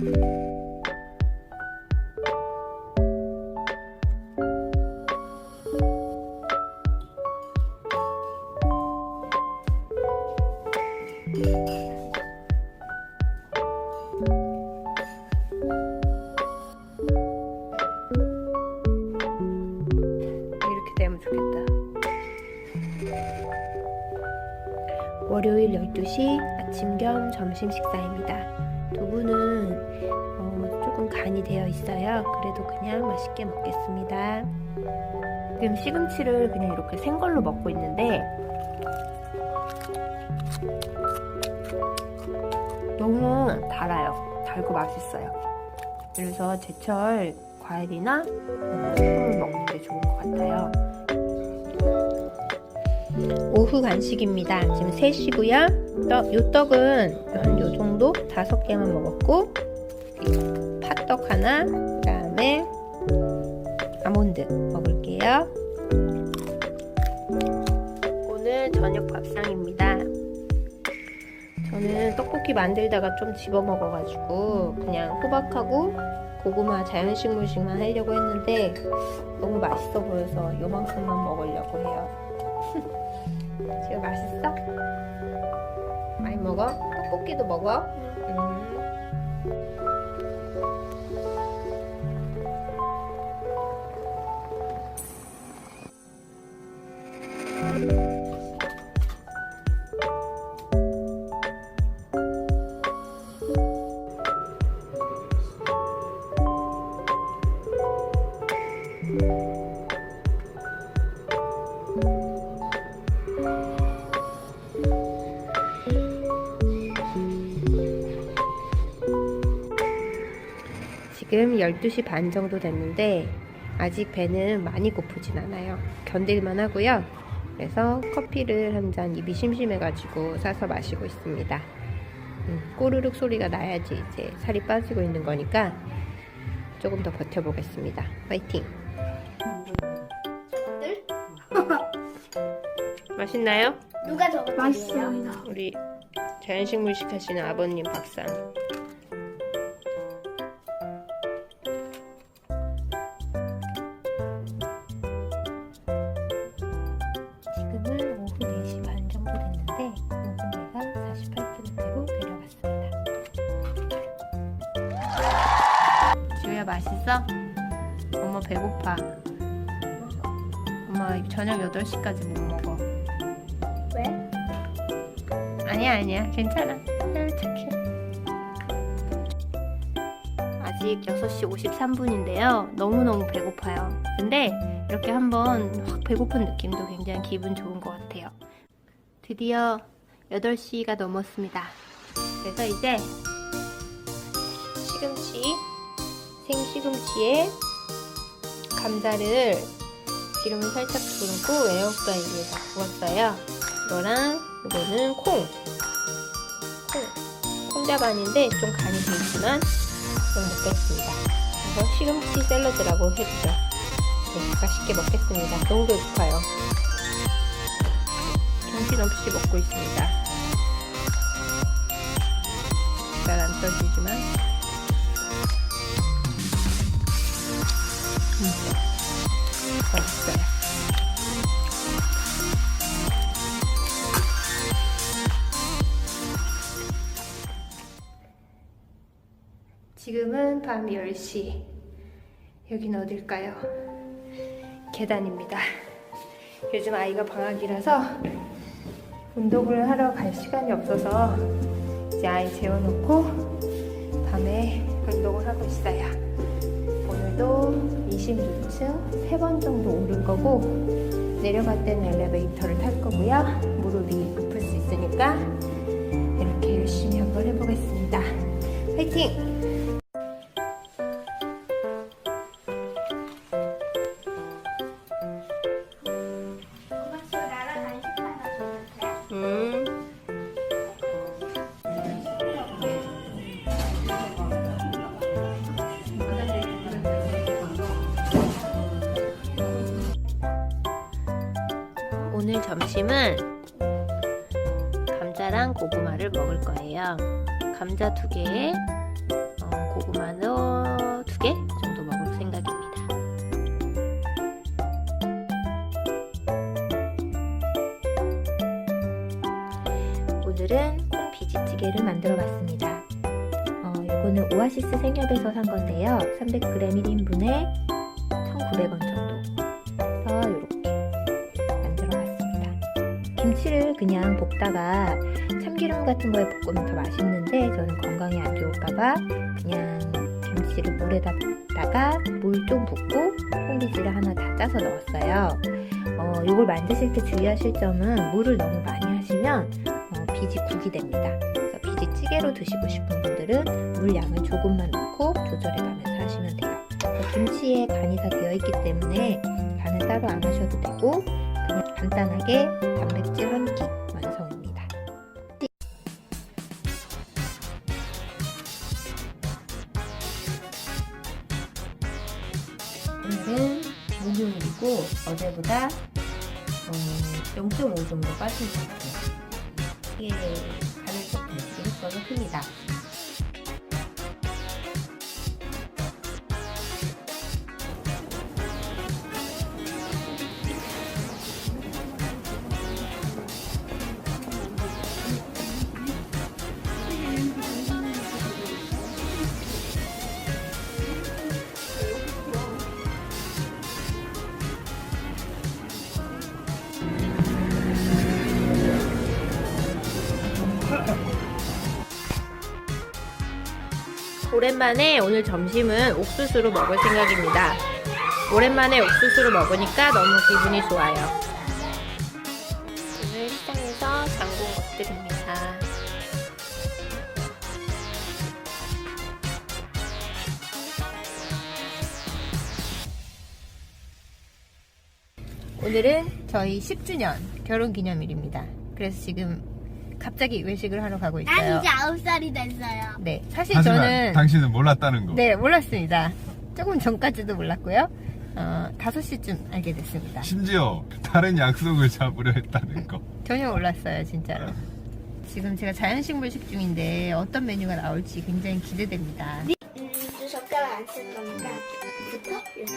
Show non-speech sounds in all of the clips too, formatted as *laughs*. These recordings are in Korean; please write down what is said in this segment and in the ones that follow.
이렇게 되면 좋겠다. 월요일 12시 아침 겸 점심 식사입니다. 두부는 어, 간이 되어 있어요. 그래도 그냥 맛있게 먹겠습니다. 지금 시금치를 그냥 이렇게 생걸로 먹고 있는데 너무 달아요. 달고 맛있어요. 그래서 제철 과일이나 식품을 먹는 게 좋은 것 같아요. 오후 간식입니다. 지금 3시고요. 떡, 요 떡은 한 요 정도 다섯 개만 먹었고 팥떡 하나, 그 다음에 아몬드 먹을게요. 오늘 저녁 밥상입니다. 저는 떡볶이 만들다가 좀 집어 먹어가지고 그냥 호박하고 고구마 자연식물식만 하려고 했는데 너무 맛있어 보여서 요만큼만 먹으려고 해요. *laughs* 지금 맛있어? 많이 먹어? 떡볶이도 먹어? 지금 12시 반 정도 됐는데 아직 배는 많이 고프진 않아요. 견딜만 하고요. 그래서 커피를 한 잔 입이 심심해가지고 사서 마시고 있습니다. 음, 꼬르륵 소리가 나야지 이제 살이 빠지고 있는 거니까 조금 더 버텨보겠습니다. 화이팅! *laughs* 맛있나요? 누가 저거 맛있습니다. 우리 자연식물 식 하시는 아버님 밥상. 48cm로 내려갔습니다. 지우야 맛있어? 엄마 배고파. 엄마 저녁 8시까지 못 먹어. 왜? 아니야 아니야 괜찮아. 아, 착해. 아직 6시 53분인데요. 너무너무 배고파요. 근데 이렇게 한번 확 배고픈 느낌도 굉장히 기분 좋은 것 같아요. 드디어 8시가 넘었습니다 그래서 이제 시금치 생시금치에 감자를 기름을 살짝 두르고 에어프라이기에다 구웠어요 이거랑 이거는 콩. 콩. 콩자반인데 좀 간이 돼 있지만 좀 먹겠습니다. 이거 시금치 샐러드라고 해주죠. 네, 맛있게 먹겠습니다. 너무 배고파요. 정신없이 먹고 있습니다. 잘 안 떠지지만. 음, 맛있어요. 지금은 밤 10시. 여기는 어딜까요? 계단입니다. 요즘 아이가 방학이라서 운동을 하러 갈 시간이 없어서 이제 아이 재워놓고 밤에 운동을 하고 있어요. 오늘도 26층 3번 정도 오를 거고 내려갈 때는 엘리베이터를 탈 거고요. 무릎이 굽을 수 있으니까 이렇게 열심히 한번 해보겠습니다. 화이팅! 점심은 감자랑 고구마를 먹을 거예요. 감자 두 개에 어, 어, 고구마도 두 개 정도 먹을 생각입니다. 오늘은 콩 비지찌개를 만들어 봤습니다. 어, 이거는 오아시스 생협에서 산 건데요. 300g 1인분에 1,900원 정도. 그냥 볶다가 참기름 같은 거에 볶으면 더 맛있는데 저는 건강에 안 좋을까봐 그냥 김치를 물에다 볶다가 물 좀 붓고 콩비지를 하나 다 짜서 넣었어요. 어, 이걸 만드실 때 주의하실 점은 물을 너무 많이 하시면 어, 비지 국이 됩니다. 그래서 비지 찌개로 드시고 싶은 분들은 물 양을 조금만 넣고 조절해가면서 하시면 돼요. 김치에 간이 다 되어 있기 때문에 간을 따로 안 하셔도 되고 간단하게 단백질 한 끼 완성입니다. 오늘은 목요일이고 어제보다 어, 0.5 정도 빠진 것 같아요. 이게 조금 내기로 써서 큽니다. 오랜만에 오늘 점심은 옥수수로 먹을 생각입니다. 오랜만에 옥수수를 먹으니까 너무 기분이 좋아요. 오늘 시장에서 장본 것들입니다. 오늘은 저희 10주년 결혼 기념일입니다. 그래서 지금 갑자기 외식을 하러 가고 있어요. 난 이제 아홉 살이 됐어요. 네, 사실 하지만 저는 당신은 몰랐다는 거. 네 몰랐습니다. 조금 전까지도 몰랐고요. 어, 5시쯤 알게 됐습니다. 심지어 다른 약속을 잡으려 했다는 거. *laughs* 전혀 몰랐어요, 진짜로. 지금 제가 자연식물식 중인데 어떤 메뉴가 나올지 굉장히 기대됩니다. 음, 저 젓가락 안쓸 거니까 붙어? 이렇게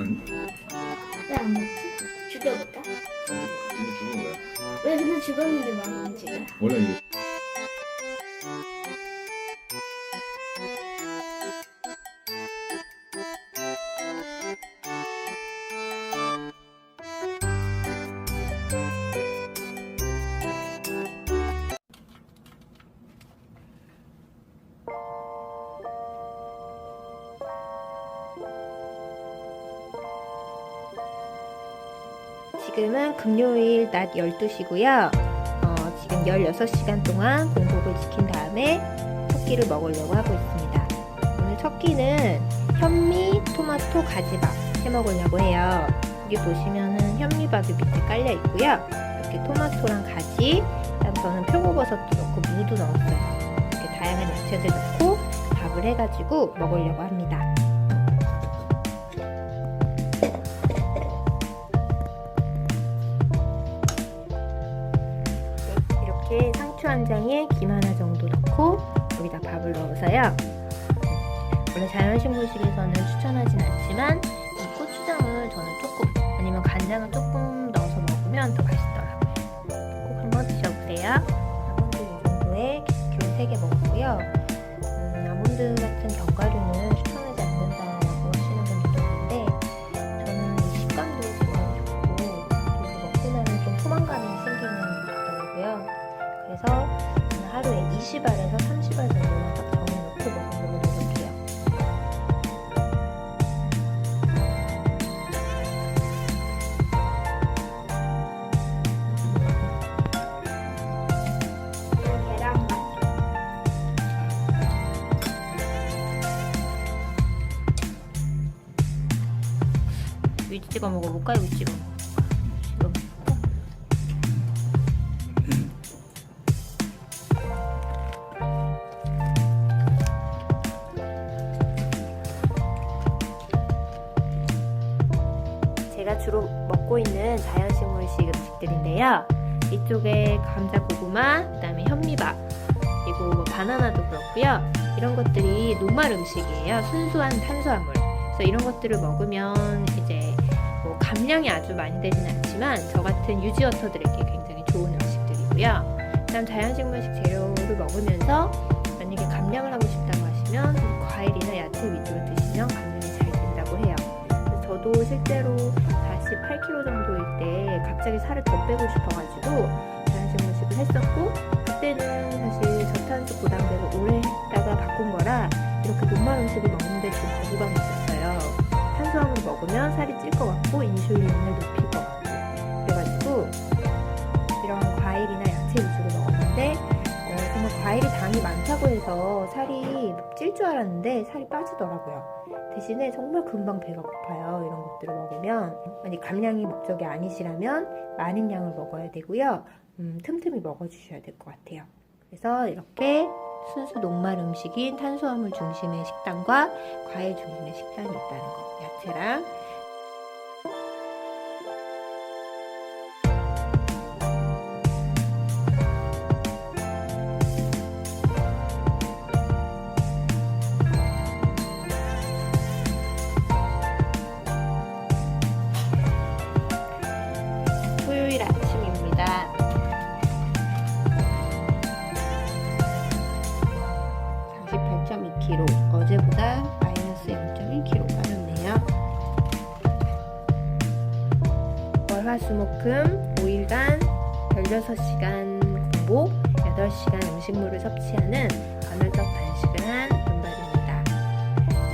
응? 왜안 먹지? 죽여볼까? 왜 근데 죽었는데 말안 죽여? 원래 이게 지금은 금요일 낮 12시고요. 어, 지금 16시간 동안 공복을 지킨 다음에 첫 끼를 먹으려고 하고 있습니다. 오늘 첫 끼는 현미, 토마토, 가지밥 해 먹으려고 해요. 여기 보시면은 현미밥이 밑에 깔려 있고요. 이렇게 토마토랑 가지, 그다음 저는 표고버섯도 넣고 무도 넣었어요. 이렇게 다양한 야채들 넣고 밥을 해가지고 먹으려고 합니다. 이렇게 상추 한 장에 김 하나 정도 넣고 여기다 밥을 넣어서요. 원래 자연 식물식에서는 추천하진 않지만 이 고추장을 저는 조금 아니면 간장을 조금 넣어서 먹으면 더 맛있더라고요. 꼭 한번 드셔보세요. 이 정도에 귤 3개 먹었고요. 20알에서 30알 정도만 딱 정해놓고 먹어보도록 해요. 계란밥. 위치 찍어 먹어 볼까? 여기 찍어 주로 먹고 있는 자연식물식 음식들인데요. 이쪽에 감자 고구마, 그다음에 현미밥, 그리고 뭐 바나나도 그렇고요. 이런 것들이 노말 음식이에요. 순수한 탄수화물. 그래서 이런 것들을 먹으면 이제 뭐 감량이 아주 많이 되진 않지만 저 같은 유지어터들에게 굉장히 좋은 음식들이고요. 그다음 자연식물식 재료를 먹으면서 만약에 감량을 하고 싶다고 하시면 과일이나 야채 위주로 드시면 감량 저도 실제로 48kg 정도일 때 갑자기 살을 더 빼고 싶어가지고 자연식물식을 했었고 그때는 사실 저탄수 고단백을 오래 했다가 바꾼 거라 이렇게 녹말 음식을 먹는데 좀 거부감이 있었어요. 탄수화물 먹으면 살이 찔 것 같고 인슐린을 그래가지고 과일이 당이 많다고 해서 살이 찔 줄 알았는데 살이 빠지더라고요. 대신에 정말 금방 배가 고파요. 이런 것들을 먹으면 만약 감량이 목적이 아니시라면 많은 양을 먹어야 되고요. 음, 틈틈이 먹어주셔야 될 것 같아요. 그래서 이렇게 순수 녹말 음식인 탄수화물 중심의 식단과 과일 중심의 식단이 있다는 거. 야채랑 8시간 음식물을 섭취하는 간헐적 단식을 한 분발입니다.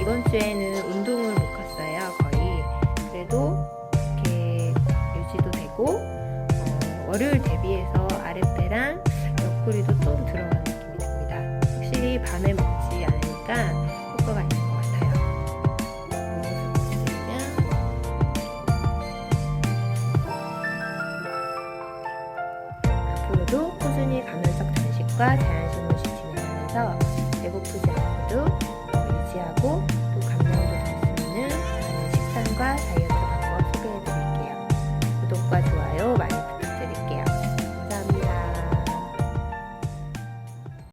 이번 주에는 간